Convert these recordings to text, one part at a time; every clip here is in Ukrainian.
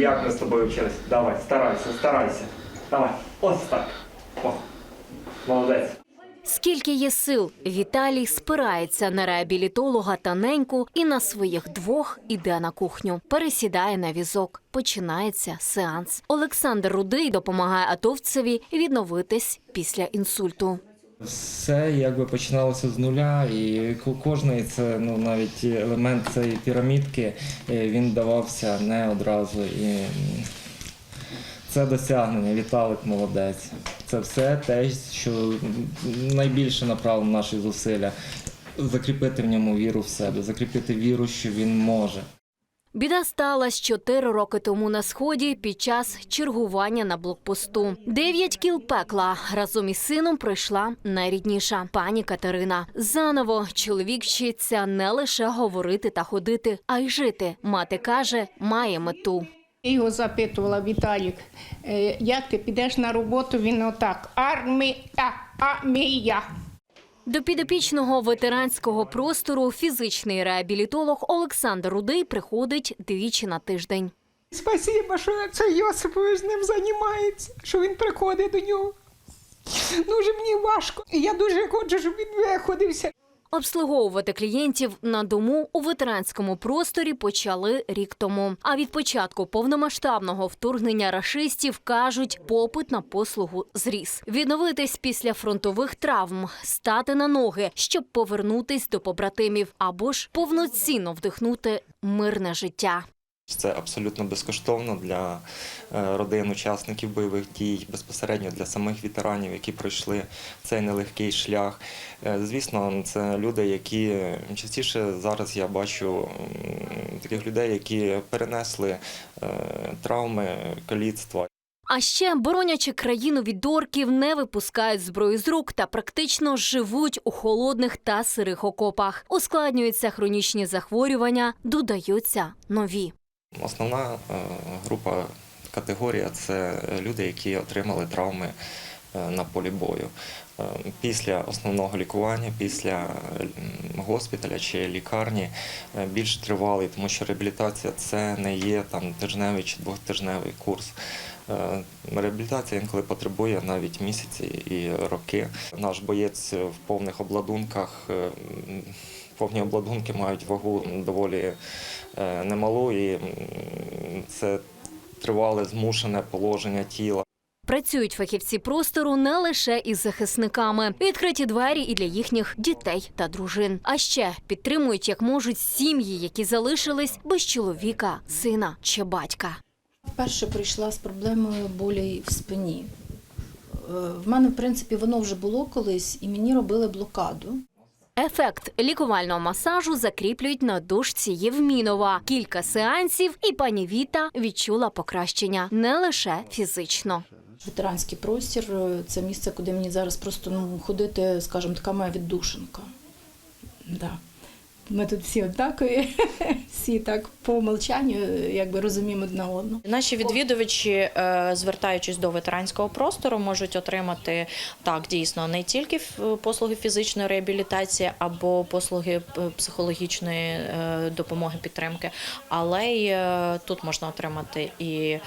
як ми з тобою вчились. Давай, старайся, старайся. Давай, ось так. О, молодець. Скільки є сил, Віталій спирається на реабілітолога та неньку і на своїх двох іде на кухню. Пересідає на візок. Починається сеанс. Олександр Рудий допомагає атовцеві відновитись після інсульту. Все якби починалося з нуля, і кожний це ну навіть елемент цієї пірамідки е, він давався не одразу. І це досягнення. Віталик молодець. Це все те, що найбільше направлено наші зусилля. Закріпити в ньому віру в себе, закріпити віру, що він може. Біда сталася чотири роки тому на сході під час чергування на блокпосту. Дев'ять кіл пекла разом із сином пройшла найрідніша пані Катерина. Заново чоловік вчиться не лише говорити та ходити, а й жити. Мати каже, має мету. Його запитувала, Віталік, е, як ти підеш на роботу? Він отак. Армія, армія. До підопічного ветеранського простору фізичний реабілітолог Олександр Рудий приходить двічі на тиждень. Спасибо, що це Йосипович з ним займається, що він приходить до нього. Дуже мені важко. Я дуже хочу, щоб він виходився. Обслуговувати клієнтів на дому у ветеранському просторі почали рік тому. А від початку повномасштабного вторгнення рашистів кажуть, попит на послугу зріс. Відновитись після фронтових травм, стати на ноги, щоб повернутись до побратимів, або ж повноцінно вдихнути мирне життя. Це абсолютно безкоштовно для е, родин учасників бойових дій, безпосередньо для самих ветеранів, які пройшли цей нелегкий шлях. Е, Звісно, це люди, які частіше зараз я бачу таких людей, які перенесли е, травми, каліцтва. А ще, боронячи країну від орків, не випускають зброю з рук та практично живуть у холодних та сирих окопах. Ускладнюються хронічні захворювання, додаються нові. Основна е, група категорія це люди, які отримали травми е, на полі бою. Е, Після основного лікування, після госпіталя чи лікарні більш тривалий, тому що реабілітація це не є там тижневий чи двохтижневий курс. Реабілітація інколи потребує навіть місяці і роки. Наш боєць в повних обладунках. Повні обладунки мають вагу доволі е, немалу, і це тривале змушене положення тіла. Працюють фахівці простору не лише із захисниками, відкриті двері і для їхніх дітей та дружин. А ще підтримують як можуть сім'ї, які залишились без чоловіка, сина чи батька. Вперше прийшла з проблемою болі в спині. Е, В мене, в принципі, воно вже було колись, і мені робили блокаду. Ефект лікувального масажу закріплюють на дужці Євмінова. Кілька сеансів, і пані Віта відчула покращення не лише фізично. Ветеранський простір це місце, куди мені зараз просто ну, ходити, скажімо, така моя віддушинка. Да. Ми тут всі однакові, всі так по умолчанню е, якби розуміємо одна одну. Наші відвідувачі, е, звертаючись до ветеранського простору, можуть отримати так дійсно не тільки послуги фізичної реабілітації або послуги психологічної е, допомоги підтримки, але й тут можна отримати і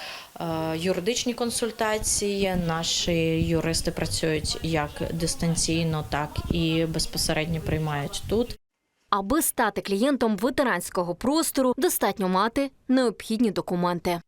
юридичні консультації. Наші юристи працюють як дистанційно, так і безпосередньо приймають тут. Аби стати клієнтом ветеранського простору, достатньо мати необхідні документи.